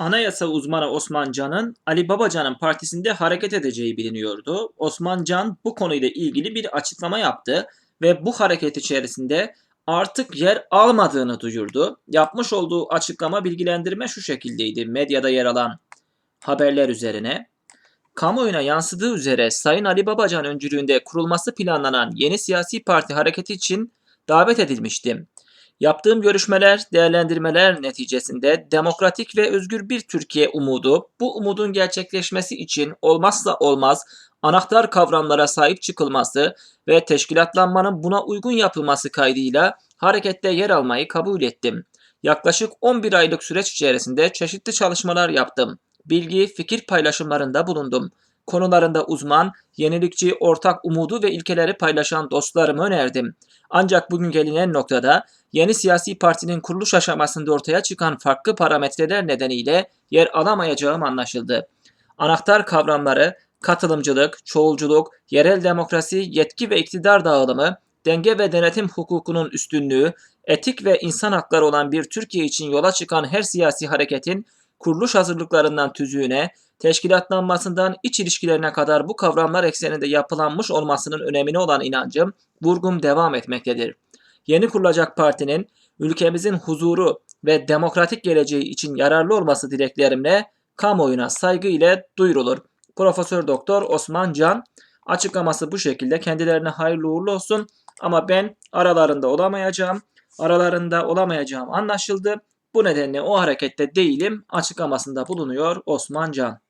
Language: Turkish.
Anayasa uzmanı Osman Can'ın Ali Babacan'ın partisinde hareket edeceği biliniyordu. Osman Can bu konuyla ilgili bir açıklama yaptı ve bu hareket içerisinde artık yer almadığını duyurdu. Yapmış olduğu açıklama bilgilendirme şu şekildeydi medyada yer alan haberler üzerine. Kamuoyuna yansıdığı üzere Sayın Ali Babacan öncülüğünde kurulması planlanan yeni siyasi parti hareketi için davet edilmiştim. Yaptığım görüşmeler, değerlendirmeler neticesinde demokratik ve özgür bir Türkiye umudu, bu umudun gerçekleşmesi için olmazsa olmaz anahtar kavramlara sahip çıkılması ve teşkilatlanmanın buna uygun yapılması kaydıyla harekette yer almayı kabul ettim. Yaklaşık 11 aylık süreç içerisinde çeşitli çalışmalar yaptım. Bilgi, fikir paylaşımlarında bulundum. Konularında uzman, yenilikçi, ortak umudu ve ilkeleri paylaşan dostlarımı önerdim. Ancak bugün gelinen noktada yeni siyasi partinin kuruluş aşamasında ortaya çıkan farklı parametreler nedeniyle yer alamayacağım anlaşıldı. Anahtar kavramları katılımcılık, çoğulculuk, yerel demokrasi, yetki ve iktidar dağılımı, denge ve denetim hukukunun üstünlüğü, etik ve insan hakları olan bir Türkiye için yola çıkan her siyasi hareketin kuruluş hazırlıklarından tüzüğüne, teşkilatlanmasından iç ilişkilerine kadar bu kavramlar ekseninde yapılanmış olmasının önemine olan inancım, vurgum devam etmektedir. Yeni kurulacak partinin ülkemizin huzuru ve demokratik geleceği için yararlı olması dileklerimle kamuoyuna saygı ile duyurulur. Profesör Doktor Osman Can açıklaması bu şekilde. Kendilerine hayırlı uğurlu olsun ama ben aralarında olamayacağım. Aralarında olamayacağım anlaşıldı. Bu nedenle o harekette değilim açıklamasında bulunuyor Osman Can.